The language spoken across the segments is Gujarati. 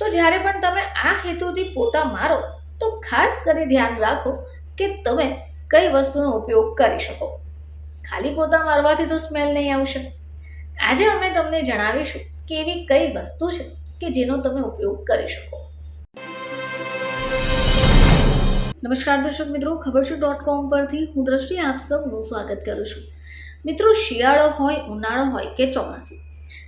તો જ્યારે પણ તમે આ હેતુથી પોતા મારો, તો ખાસ કરી ધ્યાન રાખો કે તમે કઈ વસ્તુનો ઉપયોગ કરી શકો. ખાલી પોતા મારવાથી તો સ્મેલ નહીં આવશે. આજે અમે તમને જણાવીશું કે એવી કઈ વસ્તુ છે કે જેનો તમે ઉપયોગ કરી શકો. નમસ્કાર દર્શક મિત્રો ખબર છે ડોટ કોમ પરથી હું દ્રષ્ટિ આપ સૌનું સ્વાગત કરું છું. મિત્રો, શિયાળો હોય, ઉનાળો હોય કે ચોમાસું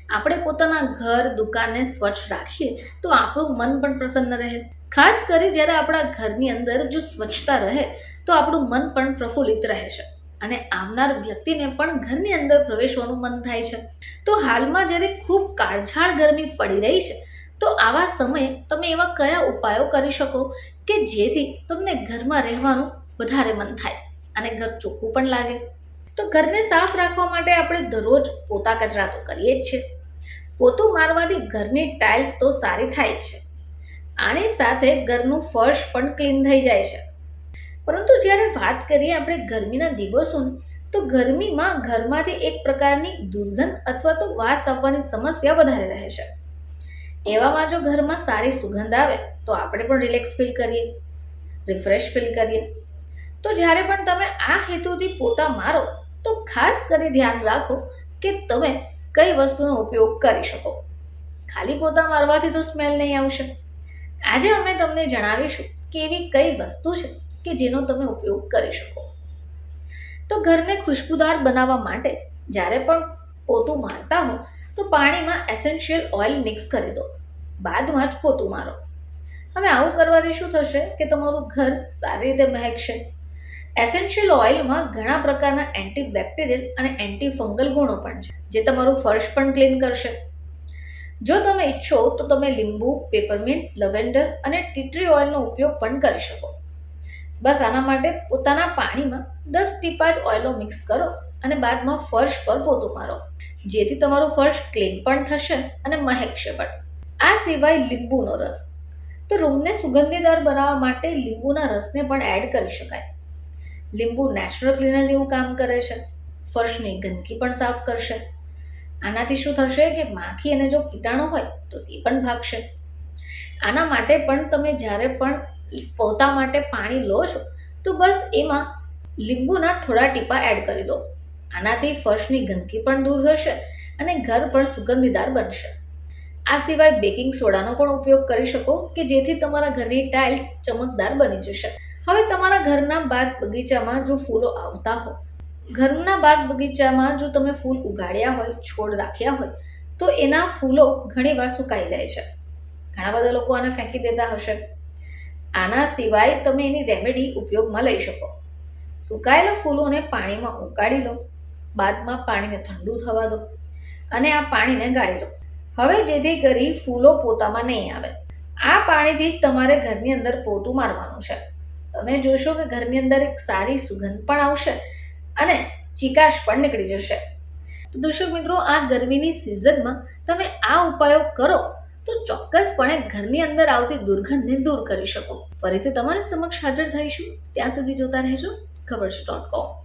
આપણે પોતાના ઘર, દુકાનને સ્વચ્છ રાખીએ, તો આપણું મન પણ પ્રસન્ન રહે. ખાસ કરી જ્યારે આપણા ઘરની અંદર જો સ્વચ્છતા રહે, તો આપણું મન પણ પ્રફુલ્લિત રહે છે. અને આવનાર વ્યક્તિને પણ ઘરની અંદર પ્રવેશવાનું મન થાય છે. તો હાલમાં જ્યારે ખૂબ કાળઝાળ ગરમી પડી રહી છે, તો આવા સમયે તમે એવા કયા ઉપાયો કરી શકો કે જેથી તમને ઘરમાં રહેવાનું વધારે મન થાય અને ઘર ચોખ્ખું પણ લાગે? તો ઘરને સાફ રાખવા માટે આપણે દરરોજ પોતા કચરા તો કરીએ જ છે પોતું મારવાથી ઘરની ટાઇલ્સ તો સારી થાય છે. આની સાથે ઘરનું ફર્શ પણ ક્લીન થઈ જાય છે. પરંતુ જ્યારે વાત કરીએ આપણે ગરમીના દિવસોની, તો ગરમીમાં ઘરમાંથી એક પ્રકારની દુર્ગંધ અથવા તો વાસ આવવાની સમસ્યા વધારે રહે છે. એવામાં જો ઘરમાં સારી સુગંધ આવે, તો આપણે પણ રિલેક્સ ફીલ કરીએ રિફ્રેશ ફીલ કરીએ. તો જ્યારે પણ તમે આ હેતુથી પોતા મારો, તો ખાસ કરી ધ્યાન રાખો કે તમે કઈ વસ્તુનો ઉપયોગ કરી શકો. ખાલી પોતા મારવાથી તો સ્મેલ નહીં આવશે. આજે અમે તમને જણાવીશું કે એવી કઈ વસ્તુ છે કે જેનો તમે ઉપયોગ કરી શકો. તો ઘરને ખુશ્બુદાર બનાવવા માટે જ્યારે પણ પોતું મારતા હો, તો પાણીમાં એસેન્શિયલ ઓઇલ મિક્સ કરી દો. બાદમાં જ પોતું મારો. હવે આવું કરવાથી શું થશે કે તમારું ઘર સારી રીતે મહેકશે એસેન્શિયલ ઓઇલમાં ઘણા પ્રકારના એન્ટીબેક્ટેરિયલ અને એન્ટી ફંગલ ગુણો પણ છે, જે તમારું ફર્શ પણ ક્લીન કરશે. જો તમે ઈચ્છો તો તમે લીંબુ પેપરમિન્ટ લવેન્ડર અને ટીટ્રી ઓઇલનો ઉપયોગ પણ કરી શકો. બસ આના માટે પોતાના પાણીમાં દસ ટીપા જ ઓઇલો મિક્સ કરો અને બાદમાં ફર્શ પર પોતું મારો. જેથી તમારું ફર્શ ક્લીન પણ થશે અને મહેકશે પણ. આ સિવાય લીંબુનો રસ. તો રૂમને સુગંધીદાર બનાવવા માટે લીંબુના રસને પણ એડ કરી શકાય. લીંબુ નેચરલ ક્લીનર જેવું કામ કરે છે. ફર્શની ગંદકી પણ સાફ કરશે. આનાથી શું થશે કે માખી અને જો કીટાણુ હોય તો તે પણ ભાગશે. આના માટે પણ તમે જ્યારે પણ પોતા માટે પાણી લો છો, તો બસ એમાં લીંબુના થોડા ટીપા એડ કરી દો. આનાથી ફર્શની ગંદકી પણ દૂર થશે અને ઘર પણ સુગંધીદાર બનશે. આ સિવાય બેકિંગ સોડાનો પણ ઉપયોગ કરી શકો કે જેથી તમારા ઘરની ટાઇલ્સ ચમકદાર બની જશે. હવે તમારા ઘરના બાગ બગીચામાં જો ફૂલો આવતા હોય ઘરના બાગ બગીચામાં જો તમે ફૂલ ઉગાડ્યા હોય, છોડ રાખ્યા હોય, તો એના ફૂલો ઘણીવાર સુકાઈ જાય છે. ઘણા બધા લોકો આને ફેંકી દેતા હશે. આના સિવાય તમે એની રેમેડી ઉપયોગમાં લઈ શકો. સુકાયેલા ફૂલોને પાણીમાં ઉકાળી લો, બાદમાં પાણીને ઠંડુ થવા દો અને આ પાણીને ગાળી લો. હવે જેથી કરી ફૂલો પોતામાં નહીં આવે. આ પાણીથી તમારે ઘરની અંદર પોતું મારવાનું છે. તમે જોશો કે ઘરની અંદર એક સારી સુગંધ પણ આવશે અને ચિકાશ પણ નીકળી જશે. તો દર્શક મિત્રો, આ ગરમીની સિઝનમાં તમે આ ઉપાયો કરો તો ચોક્કસપણે ઘરની અંદર આવતી દુર્ગંધને દૂર કરી શકો. ફરીથી તમારી સમક્ષ હાજર થઈશું. ત્યાં સુધી જોતા રહેજો. ખબર છે ડોટ કોમ